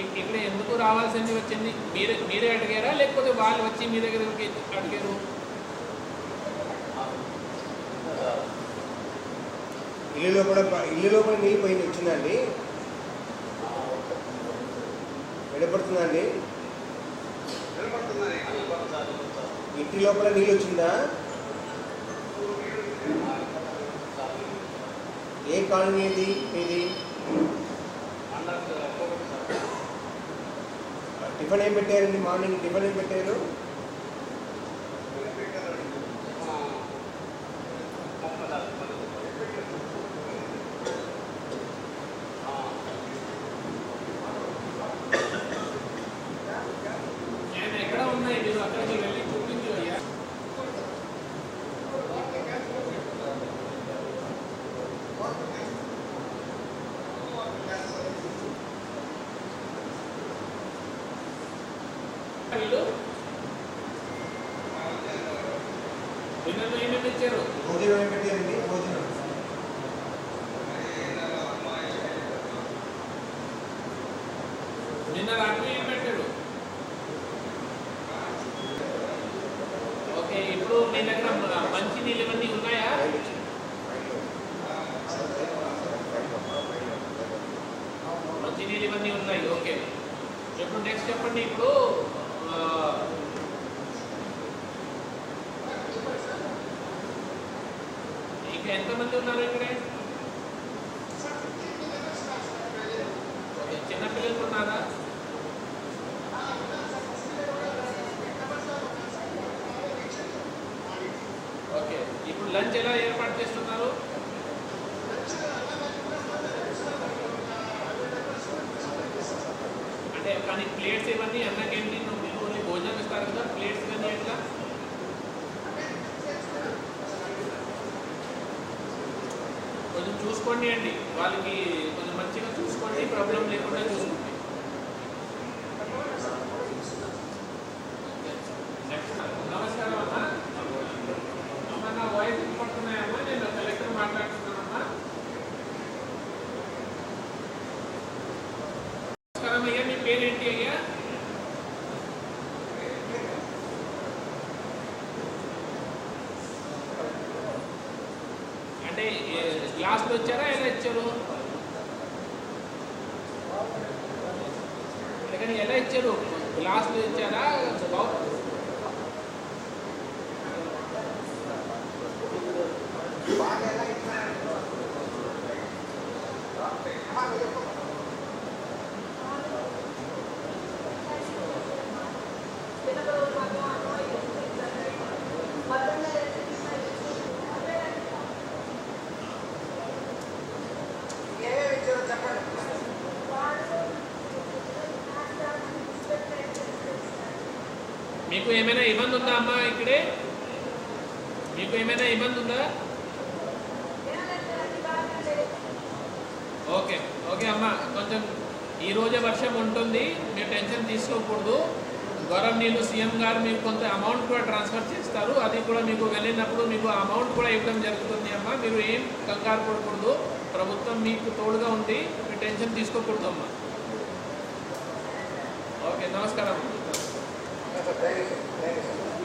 ఇక్కడ ఎందుకు రావాల్సింది వచ్చింది? మీరే మీరే అడిగారా? లేకపోతే వాళ్ళు వచ్చి మీ దగ్గరికి అడిగారు? ఇల్లు లోపల ఇల్లు లోపల నీళ్ళు పోయింది వచ్చిందండి. వెడపడుతుందండి ఇంటి లోపల నీళ్ళు వచ్చిందా? ఏ కాలనీ ఇది? ఇది టిఫిన్ ఏం పెట్టారండి మార్నింగ్ టిఫిన్ ఏం పెట్టారు Thank you ఉన్నాయి మీరు అక్కడికి వెళ్ళి చూపించు అయ్యా వీళ్ళు వీళ్ళలో ఏమేమి ఇచ్చారు భోజనం పెట్టారండి? భోజనం. నిన్న రాత్రి ఏం పెట్టారు? ఓకే ఇప్పుడు మీ దగ్గర మంచి నీళ్ళు ఇవన్నీ ఉన్నాయా? మంచి నీళ్ళు ఇవన్నీ ఉన్నాయి? ఓకే. ఇప్పుడు నెక్స్ట్ చెప్పండి ఇప్పుడు. ఇంకా ఎంతమంది ఉన్నారు ఇక్కడే? చిన్నపిల్లలు ఉన్నారా? ఓకే ఇప్పుడు లంచ్ ఎలా ఏర్పాటు చేస్తున్నారు? అంటే కానీ ప్లేట్స్ ఇవన్నీ అన్నకేంటి? భోజనం ఇస్తారు కదా ప్లేట్స్ కానీ ఎట్లా కొంచెం చూసుకోండి అండి. వాళ్ళకి కొంచెం మంచిగా చూసుకోండి ప్రాబ్లం లేకుండా చూసుకోండి నెక్స్ట్ నమస్కారం అమ్మా అమ్మా నా వాయిస్ వినపడుతున్నాయమ్మా నేను కలెక్టర్ మాట్లాడుతున్నానమ్మా నమస్కారం అయ్యా మీ పేరేంటి అయ్యా అంటే లాస్ట్ వచ్చారా ఎలా ఇచ్చారు? కానీ ఎలా ఇచ్చారు? క్లాస్లో ఇచ్చారా? మీకు ఏమైనా ఇబ్బంది ఉందా అమ్మా ఇక్కడే? మీకు ఏమైనా ఇబ్బంది ఉందా? ఓకే ఓకే అమ్మా. కొంచెం ఈ రోజే వర్షం ఉంటుంది మీరు టెన్షన్ తీసుకోకూడదు. గౌరవనీయులు సీఎం గారు మీకు కొంత అమౌంట్ కూడా ట్రాన్స్ఫర్ చేస్తారు. అది కూడా మీకు వెళ్ళినప్పుడు మీకు అమౌంట్ కూడా ఇవ్వడం జరుగుతుంది అమ్మా. మీరు ఏం కంగారు పడకూడదు. ప్రభుత్వం మీకు తోడుగా ఉంది మీరు టెన్షన్ తీసుకోకూడదు అమ్మా. ఓకే నమస్కారం Thank you.